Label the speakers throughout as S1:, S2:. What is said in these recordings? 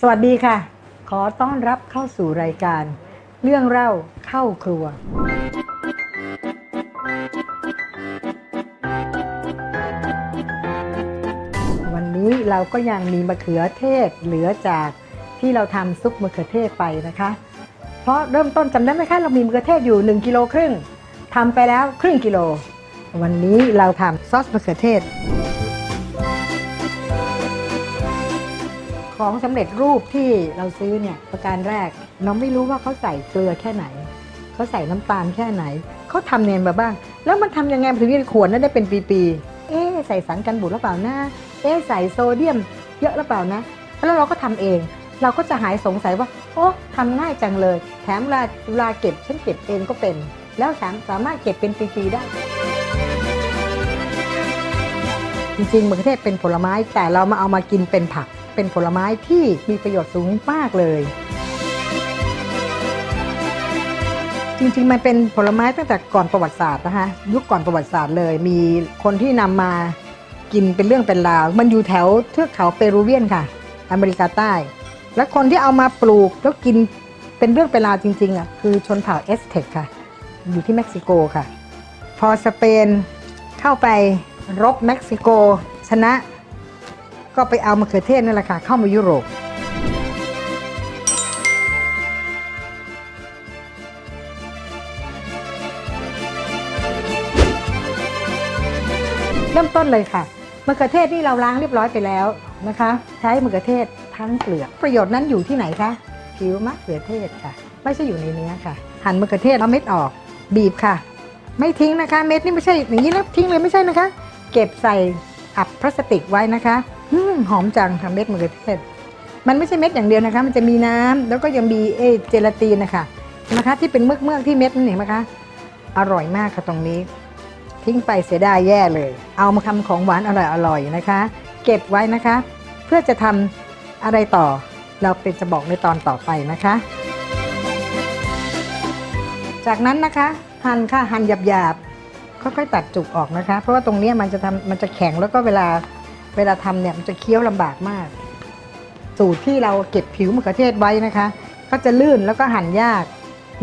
S1: สวัสดีค่ะ ขอต้อนรับเข้าสู่รายการ เรื่องเล่าเข้าครัว วันนี้เราก็ยังมีมะเขือเทศเหลือจากที่เราทำซุปมะเขือเทศไปนะคะ เพราะเริ่มต้นจำได้ไหมคะเรามีมะเขือเทศอยู่ 1กิโลครึ่งทำไปแล้วครึ่งกิโล วันนี้เราทำซอสมะเขือเทศ ของสำเร็จรูปที่เราซื้อเนี่ยประการแรก เราไม่รู้ว่าเขาใส่เกลือแค่ไหนเขาใส่น้ำตาลแค่ไหนเขาทำเนียนมาบ้าง แล้วมันทำยังไงถึงได้ขวดนั้นได้เป็นปีๆเอ๊ใส่สารกันบูดหรือเปล่านะเอ๊ใส่โซเดียม เยอะหรือเปล่านะ แล้วเราก็ทำเอง เราก็จะหายสงสัยว่า โอ้ทำง่ายจังเลย แถมเวลาเวลาเก็บฉันเก็บเองก็เป็น แล้วสามสามารถเก็บเป็นปีๆได้จริงๆมะเขือเทศเป็นผลไม้แต่เรามาเอามากินเป็นผัก เป็นผลไม้ที่มีประโยชน์สูงมากเลย จริงๆ มันเป็นผลไม้ตั้งแต่ก่อนประวัติศาสตร์นะคะยุคก่อนประวัติศาสตร์เลย มีคนที่นำมากินเป็นเรื่องเป็นราว มันอยู่แถวเทือกเขาเปรูเวียนค่ะ อเมริกาใต้ และคนที่เอามาปลูกแล้วกินเป็นเรื่องเป็นราวจริงๆอะคือชนเผ่าเอสเท็กค่ะ อยู่ที่เม็กซิโกค่ะ พอสเปนเข้าไปรบเม็กซิโก ชนะ ก็ไปเอามะเขือเทศนั่นแหละค่ะเข้ามายุโรป เริ่มต้นเลยค่ะมะเขือเทศที่เราล้างเรียบร้อยไปแล้วนะคะ ใช้มะเขือเทศทั้งเปลือก ประโยชน์นั้นอยู่ที่ไหนคะผิวมะเขือเทศค่ะ ไม่ใช่อยู่ในเนื้อค่ะ หั่นมะเขือเทศเอาเม็ดออก บีบค่ะ ไม่ทิ้งนะคะ เม็ดนี่ไม่ใช่อย่างนี้แล้วทิ้งเลยไม่ใช่นะคะ เก็บใส่อับพลาสติกไว้นะคะ อืมหอมจังค่ะเม็ดมะเขือเทศ มันไม่ใช่เม็ดอย่างเดียวนะคะ มันจะมีน้ำแล้วก็ยังมีเอเจลาตินนะคะนะคะที่เป็นเมือกเมือกๆที่เม็ดนั่นเห็นไหมคะอร่อยมากค่ะตรงนี้ ทิ้งไปเสียดายแย่เลย เอามาทำของหวานอร่อยๆนะคะ เก็บไว้นะคะ เพื่อจะทำอะไรต่อ เราเป็นจะบอกในตอนต่อไปนะคะ จากนั้นนะคะหั่นค่ะหั่นหยาบๆค่อยๆตัดจุกออกนะคะ เพราะว่าตรงนี้มันจะทำมันจะแข็งแล้วก็เวลา เวลาทำเนี่ยมันจะเคี้ยวลำบากมาก สูตรที่เราเก็บผิวมะเขือเทศไว้นะคะ ก็จะลื่นแล้วก็หั่นยาก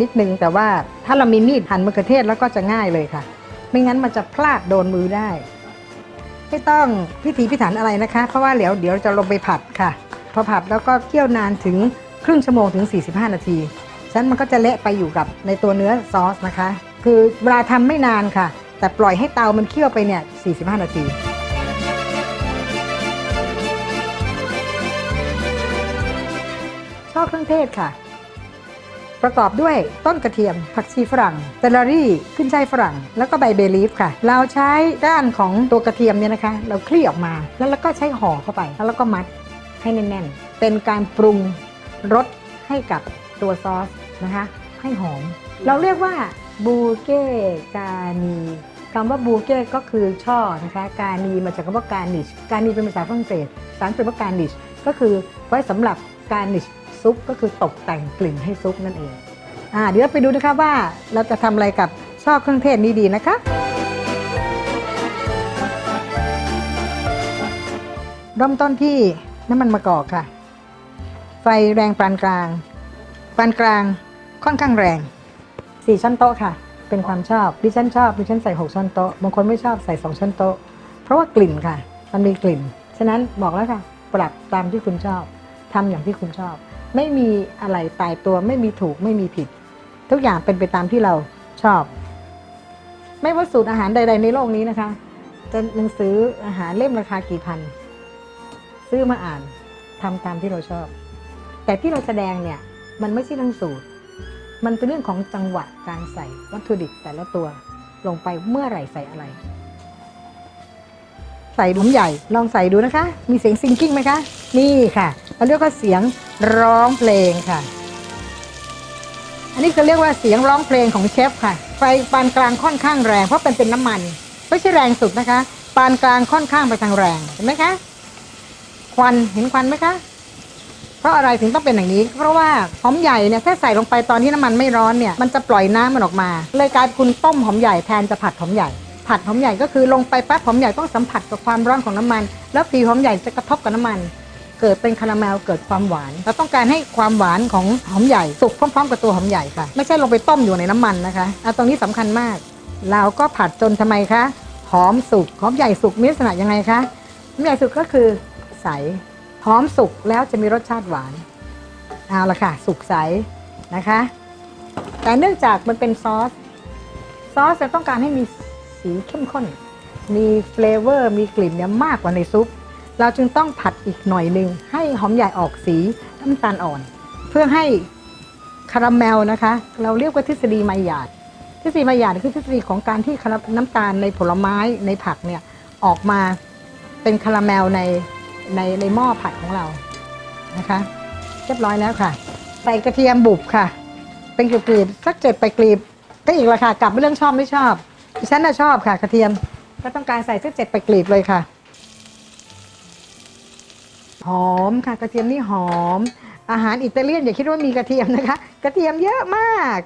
S1: นิดนึง แต่ว่าถ้าเรามีมีดหั่นมะเขือเทศแล้วก็จะง่ายเลยค่ะ ไม่งั้นมันจะพลาดโดนมือได้ ไม่ต้องพิถีพิถันอะไรนะคะ เพราะว่าเดี๋ยวเดี๋ยวจะลงไปผัดค่ะ พอผัดแล้วก็เคี่ยวนานถึงครึ่งชั่วโมงถึง 45 นาทีฉะนั้นมันก็จะเละไปอยู่กับในตัวเนื้อซอสนะคะ คือเวลาทำไม่นานค่ะ แต่ปล่อยให้เตามันเคี่ยวไปเนี่ย 45 นาที อบเครื่องเทศค่ะ ประกอบด้วยต้นกระเทียม ผักชีฝรั่งเซลลารี่ขึ้นช่ายฝรั่ง แล้วก็ใบเบลีฟค่ะ เราใช้ก้านของตัวกระเทียมเนี่ยนะคะ เราคลี่ออกมาแล้วเราก็ใช้ห่อเข้าไป แล้วเราก็มัดให้แน่นๆ เป็นการปรุงรสให้กับตัวซอสนะคะ ให้หอม เราเรียกว่าบูเก้กานีคำว่าบูเก้ก็คือช่อนะคะกานีมาจากคำว่าการนิช การนีเป็นภาษาฝรั่งเศสภาษาอังกฤษว่าการนิช ก็คือไว้สำหรับการนิช ซุปก็คือตกแต่งกลิ่นให้ซุปนั่นเองอ่าเดี๋ยวไปดูนะคะว่าเราจะทำอะไรกับช่อเครื่องเทศนี้ดีนะคะ เริ่มต้นที่น้ำมันมะกอกค่ะ ไฟแรงปานกลาง ปานกลางค่อนข้างแรง 4 ช้อนโต๊ะค่ะ เป็นความชอบดิฉันชอบดิฉันใส่ 6 ช้อนโต๊ะบางคนไม่ชอบใส่ 2 ช้อนโต๊ะ เพราะว่ากลิ่นค่ะ มันมีกลิ่น ฉะนั้นบอกแล้วค่ะ ปรับตามที่คุณชอบทำอย่างที่คุณชอบ ไม่มีอะไรตายตัวไม่มีถูกไม่มีผิด ทุกอย่างเป็นไปตามที่เราชอบ ไม่ว่าสูตรอาหารใด ๆ ในโลกนี้นะคะ จะหนังสืออาหารเล่มราคากี่พัน ซื้อมาอ่านทำตามที่เราชอบ แต่ที่เราแสดงเนี่ยมันไม่ใช่เรื่องสูตร มันเป็นเรื่องของจังหวะการใส่วัตถุดิบแต่ละตัวลงไปเมื่อไหร่ใส่อะไร ใส่ดุมใหญ่ลองใส่ดูนะคะ มีเสียงซิงกิ้งไหมคะ นี่ค่ะเราเรียกว่าเสียง ร้องเพลงค่ะ อันนี้คือเรียกว่าเสียงร้องเพลงของเชฟค่ะ ไฟปานกลางค่อนข้างแรงเพราะเป็นเป็นน้ำมัน ไม่ใช่แรงสุดนะคะ ปานกลางค่อนข้างไปทางแรงเห็นไหมคะ ควันเห็นควันไหมคะ เพราะอะไรถึงต้องเป็นอย่างนี้ เพราะว่าหอมใหญ่เนี่ยถ้าใส่ลงไปตอนที่น้ำมันไม่ร้อนเนี่ยมันจะปล่อยน้ำมันออกมา เลยกลายคุณต้มหอมใหญ่แทนจะผัดหอมใหญ่ผัดหอมใหญ่ก็คือลงไปปั๊บหอมใหญ่ต้องสัมผัสกับความร้อนของน้ำมัน แล้วผิวหอมใหญ่จะกระทบกับน้ำมัน เกิดเป็นคาราเมลเกิดความหวาน เราต้องการให้ความหวานของหอมใหญ่สุกพร้อมๆ กับตัวหอมใหญ่ค่ะ ไม่ใช่ลงไปต้มอยู่ในน้ำมันนะคะเอะตรงนี้สำคัญมาก เราก็ผัดจนทำไมคะหอมสุกหอมใหญ่สุกมีลักษณะยังไงคะหอมใหญ่สุกก็คือใสหอมสุกแล้วจะมีรสชาติหวานเอาละค่ะ สุกใสนะคะ แต่เนื่องจากมันเป็นซอส ซอสจะต้องการให้มีสีเข้มข้น มีเฟลเวอร์ มีกลิ่นเนี่ยมากกว่าในซุป เราจึงต้องผัดอีกหน่อยหนึ่งให้หอมใหญ่ออกสีน้ำตาลอ่อน เพื่อให้คาราเมลนะคะ เราเรียกว่าทฤษฎีไมหยาดทฤษฎีไมหยาดคือทฤษฎีของการที่น้ำตาลในผลไม้ในผักเนี่ยออกมาเป็นคาราเมลในในในหม้อผัดของเรานะคะเรียบร้อยแล้วค่ะ ใส่กระเทียมบุบค่ะ เป็นกลีบๆสักเจ็ดไปกลีบก็อีกราคากลับเรื่องชอบไม่ชอบดิฉันน่ะชอบค่ะกระเทียมก็ต้องการใส่สักเจ็ดไปกลีบเลยค่ะ หอมค่ะกระเทียมนี่หอม อาหารอิตาเลียนอย่าคิดว่ามีกระเทียมนะคะ กระเทียมเยอะมาก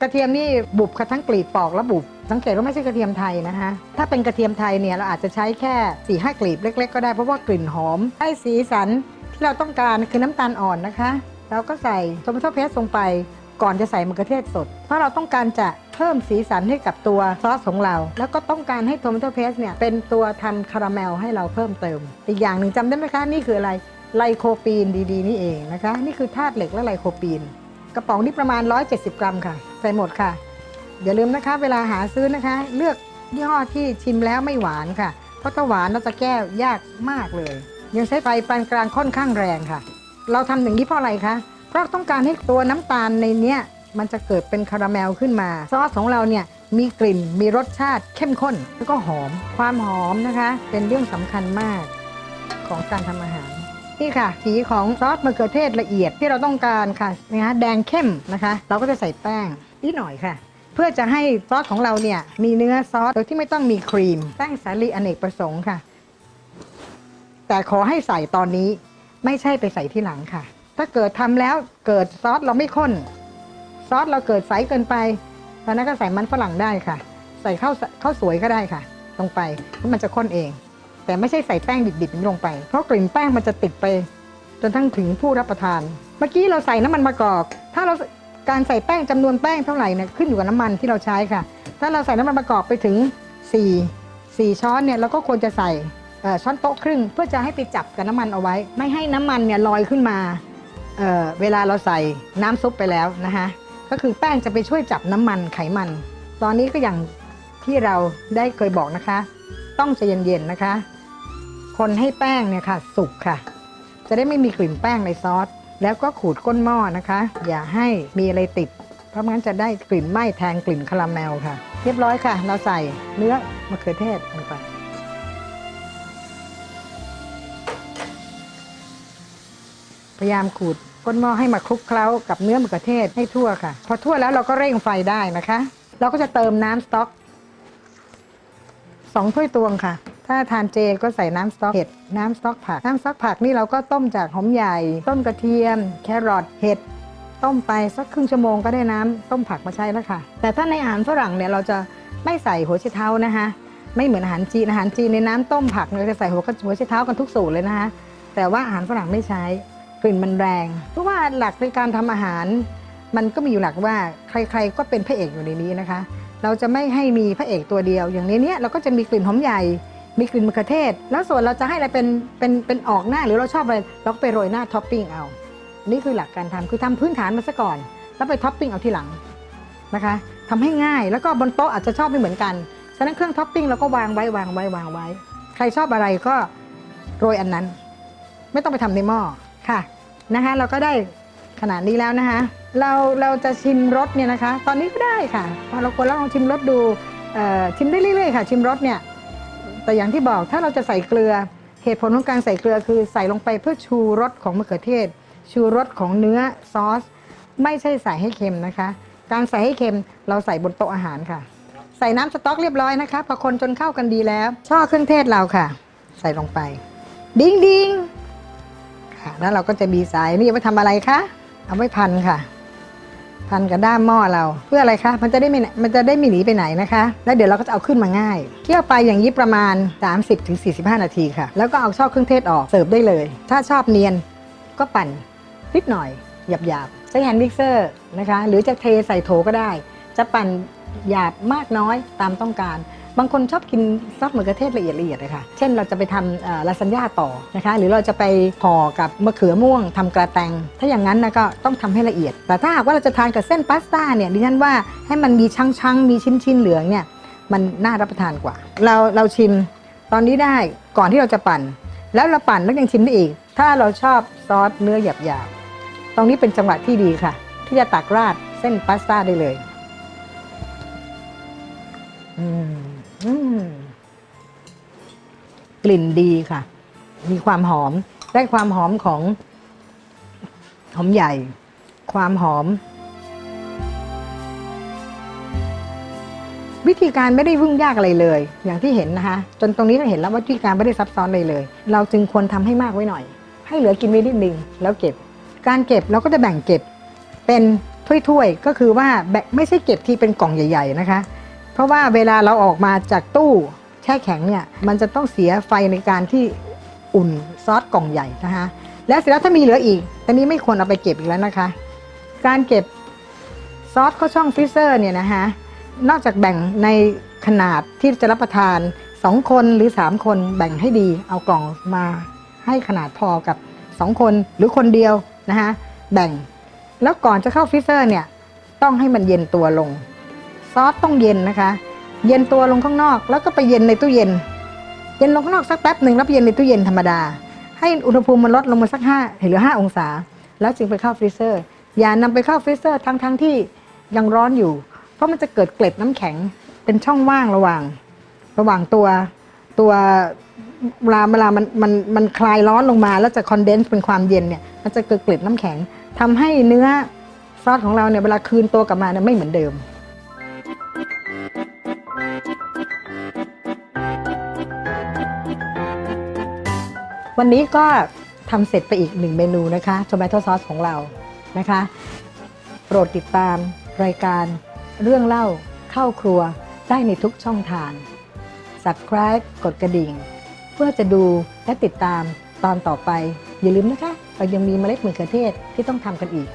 S1: กระเทียมนี่บุบค่ะทั้งกลีบปอกและบุบสังเกตว่าไม่ใช่กระเทียมไทยนะคะถ้าเป็นกระเทียมไทยเนี่ยเราอาจจะใช้แค่4ี่ห้ากลีบเล็ก ๆ ก็ได้เพราะว่ากลิ่นหอมให้สีสันที่เราต้องการคือน้ำตาลอ่อนนะคะ เราก็ใส่โทมัโตเพสลงไป ก่อนจะใส่มะเขือเทศสด เพราะเราต้องการจะเพิ่มสีสันให้กับตัวซอสของเรา แล้วก็ต้องการให้โทมัโตเพสเนี่ยเป็นตัวทำคาราเมลให้เราเพิ่มเติม อีกอย่างหนึ่งจำได้ไหมคะนี่คืออะไรไลโคปีนดีๆ นี่เองนะคะ นี่คือธาตุเหล็กและไลโคปีน กระป๋องนี่ประมาณ 170 กรัมค่ะ ใส่หมดค่ะ อย่าลืมนะคะ เวลาหาซื้อนะคะ เลือกยี่ห้อที่ชิมแล้วไม่หวานค่ะ เพราะถ้าหวานเราจะแก้ยากมากเลย ยังใช้ไฟปานกลางค่อนข้างแรงค่ะ เราทำอย่างนี้เพราะอะไรคะ เพราะต้องการให้ตัวน้ำตาลในเนี้ยมันจะเกิดเป็นคาราเมลขึ้นมา ซอสของเราเนี่ยมีกลิ่นมีรสชาติเข้มข้น แล้วก็หอม ความหอมนะคะ เป็นเรื่องสำคัญมากของการทำอาหาร นี่ค่ะ สีของซอสมะเขือเทศละเอียดที่เราต้องการค่ะนะคะแดงเข้มนะคะ เราก็จะใส่แป้งนิดหน่อยค่ะ เพื่อจะให้ซอสของเราเนี่ยมีเนื้อซอสโดยที่ไม่ต้องมีครีม แป้งสาลีอเนกประสงค์ค่ะ แต่ขอให้ใส่ตอนนี้ไม่ใช่ไปใส่ที่หลังค่ะ ถ้าเกิดทำแล้วเกิดซอสเราไม่ข้น ซอสเราเกิดใสเกินไปตอนนั้นก็ใส่มันฝรั่งได้ค่ะ ใส่ข้าวข้าวสวยก็ได้ค่ะ ลงไปมันจะข้นเอง แต่ไม่ใช่ใส่แป้งดิบๆลงไป เพราะกลิ่นแป้งมันจะติดไป จนทั้งถึงผู้รับประทาน เมื่อกี้เราใส่น้ำมันมะกอก ถ้าเราการใส่แป้งจำนวนแป้งเท่าไหร่เนี่ยขึ้นอยู่กับน้ำมันที่เราใช้ค่ะ ถ้าเราใส่น้ำมันมะกอกไปถึง 4 4 ช้อนเนี่ยเราก็ควรจะใส่ช้อนโต๊ะครึ่ง เพื่อจะให้ไปจับกับน้ำมันเอาไว้ ไม่ให้น้ำมันเนี่ยลอยขึ้นมา เเวลาเราใส่น้ำซุปไปแล้วนะคะก็คือแป้งจะไปช่วยจับน้ำมันไขมัน ตอนนี้ก็อย่างที่เราได้เคยบอกนะคะ ต้องใจเย็นๆนะคะ คนให้แป้งเนี่ยค่ะ สุกค่ะ จะได้ไม่มีกลิ่นแป้งในซอส แล้วก็ขูดก้นหม้อนะคะ อย่าให้มีอะไรติด เพราะงั้นจะได้กลิ่นไหม้แทนกลิ่นคาราเมลค่ะ เรียบร้อยค่ะ เราใส่เนื้อมะเขือเทศลงไป พยายามขูดก้นหม้อให้มาคลุกเคล้ากับเนื้อมะเขือเทศให้ทั่วค่ะ พอทั่วแล้วเราก็เร่งไฟได้นะคะ เราก็จะเติมน้ำสต๊อกสองถ้วยตวงค่ะ ถ้าทานเจก็ใส่น้ำสต๊อกเห็ด น้ำสต๊อกผัก น้ำสต๊อกผักนี่เราก็ต้มจากหอมใหญ่ ต้มกระเทียม แครอท เห็ด ต้มไปสักครึ่งชั่วโมงก็ได้น้ำต้มผักมาใช้แล้วค่ะ แต่ถ้าในอาหารฝรั่งเนี่ยเราจะไม่ใส่หัวไชเท้านะคะ ไม่เหมือนอาหารจีน อาหารจีนในน้ำต้มผักเนี่ยจะใส่หัวหัวไชเท้ากันทุกสูตรเลยนะคะ แต่ว่าอาหารฝรั่งไม่ใช้ กลิ่นมันแรง เพราะว่าหลักในการทำอาหาร มันก็มีอยู่หลักว่าใครๆก็เป็นพระเอกอยู่ในนี้นะคะ เราจะไม่ให้มีพระเอกตัวเดียว อย่างในเนี้ยเราก็จะมีกลิ่นหอมใหญ่ มีกลิ่นมะเขือเทศ แล้วส่วนเราจะให้อะไรเป็นเป็นเป็นออกหน้าหรือเราชอบอะไรเราก็ไปโรยหน้าท็อปปิ้งเอานี่คือหลักการทำคือทำพื้นฐานมาซะก่อน แล้วไปท็อปปิ้งเอาทีหลังนะคะทำให้ง่ายแล้วก็บนโต๊ะอาจจะชอบไม่เหมือนกันฉะนั้นเครื่องท็อปปิ้งเราก็วางไว้วางไว้วางไว้ ใครชอบอะไรก็โรยอันนั้น ไม่ต้องไปทำในหม้อ ค่ะนะคะเราก็ได้ขนาดนี้แล้วนะคะ เราเราจะชิมรสเนี่ยนะคะ ตอนนี้ก็ได้ค่ะพอเราควรลองชิมรสดูชิมได้เรื่อยๆค่ะ ชิมรสเนี่ยแต่อย่างที่บอกถ้าเราจะใส่เกลือเหตุผลของการใส่เกลือคือใส่ลงไปเพื่อชูรสของมะเขือเทศ ชูรสของเนื้อซอส ไม่ใช่ใส่ให้เค็มนะคะ การใส่ให้เค็มเราใส่บนโต๊ะอาหารค่ะ ใส่น้ำสต๊อกเรียบร้อยนะคะพอคนจนเข้ากันดีแล้ว ช่อเครื่องเทศเราค่ะ ใส่ลงไป ดิ้งดิ้ง ค่ะแล้วเราก็จะมีสายนี่เอาไว้ทำอะไรคะเอาไว้พันค่ะ พันกับด้ามหม้อเรา เพื่ออะไรคะมันจะได้ไม่มันจะได้ไม่หนีไปไหนนะคะ แล้วเดี๋ยวเราก็จะเอาขึ้นมาง่ายเคี่ยวไปอย่างนี้ประมาณ 30-45 นาทีค่ะ แล้วก็เอาชอบเครื่องเทศออกเสิร์ฟได้เลย ถ้าชอบเนียนก็ปั่นนิดหน่อยหยาบๆใช้แฮนด์มิกเซอร์นะคะ หรือจะเทใส่โถก็ได้ จะปั่นหยาบมากน้อยตามต้องการ บางคนชอบกินซอสมะเขือเทศละเอียดละเอียดเลยค่ะ เช่นเราจะไปทำลาซานญ่าต่อนะคะ หรือเราจะไปห่อกับมะเขือม่วงทำกระแตง ถ้าอย่างนั้นนะก็ต้องทำให้ละเอียด แต่ถ้าหากว่าเราจะทานกับเส้นพาสต้าเนี่ยดิฉันว่าให้มันมีชั้งๆมีชิ้นๆเหลืองเนี่ยมันน่ารับประทานกว่า เราเราชิมตอนนี้ได้ก่อนที่เราจะปั่น แล้วเราปั่นแล้วยังชิมได้อีก ถ้าเราชอบซอสเนื้อหยาบๆตรงนี้เป็นจังหวะที่ดีค่ะ ที่จะตักราดเส้นพาสต้าได้เลย อืม กลิ่นดีค่ะ มีความหอม ได้ความหอมของ หอมใหญ่ ความหอม วิธีการไม่ได้วุ่งยากอะไรเลย อย่างที่เห็นนะคะ จนตรงนี้ก็เห็นแล้วว่าวิธีการไม่ได้ซับซ้อนเลยเลย เราจึงควรทำให้มากไว้หน่อย ให้เหลือกินไว้นิดนึงแล้วเก็บ การเก็บเราก็จะแบ่งเก็บ เป็นถ้วยๆก็คือว่าแบไม่ใช่เก็บที่เป็นกล่องใหญ่ ๆ นะคะ เพราะว่าเวลาเราออกมาจากตู้แช่แข็งเนี่ยมันจะต้องเสียไฟในการที่อุ่นซอสกล่องใหญ่นะคะแล้วเสร็จแล้วถ้ามีเหลืออีกแต่นี้ไม่ควรเอาไปเก็บอีกแล้วนะคะ การเก็บซอสเข้าช่องฟรีเซอร์เนี่ยนะคะนอกจากแบ่งในขนาดที่จะรับประทาน 2 คนหรือ 3 คนแบ่งให้ดีเอากล่องมาให้ขนาดพอกับ 2 คนหรือคนเดียวนะคะแบ่ง แล้วก่อนจะเข้าฟรีเซอร์เนี่ยต้องให้มันเย็นตัวลง ซอสต้องเย็นนะคะ เย็นตัวลงข้างนอกแล้วก็ไปเย็นในตู้เย็น เย็นลงข้างนอกสักแป๊บหนึ่งแล้วไปเย็นในตู้เย็นธรรมดา ให้อุณหภูมิมันลดลงมาสักห้าเหลือห้าองศา แล้วจึงไปเข้าฟรีเซอร์ อย่านำไปเข้าฟรีเซอร์ทั้งทั้งที่ยังร้อนอยู่ เพราะมันจะเกิดเกล็ดน้ำแข็งเป็นช่องว่างระหว่าง ระหว่างตัวตัวเวลาเวลามันมันมันคลายร้อนลงมาแล้วจะคอนเดนซ์เป็นความเย็นเนี่ยมันจะเกิดเกล็ดน้ำแข็งทำให้เนื้อซอสของเราเนี่ยเวลาคืนตัวกลับมาเนี่ยไม่เหมือนเดิม วันนี้ก็ทำเสร็จไปอีกหนึ่งเมนูนะคะ t o m a t o ซอสของเรานะคะ โปรดติดตามรายการเรื่องเล่าเข้าครัวได้ในทุกช่องทาง subscribe กดกระดิ่ง เพื่อจะดูและติดตามตอนต่อไป อย่าลืมนะคะ เรายังมีเมล็ดมะเขือเทศที่ต้องทำกันอีก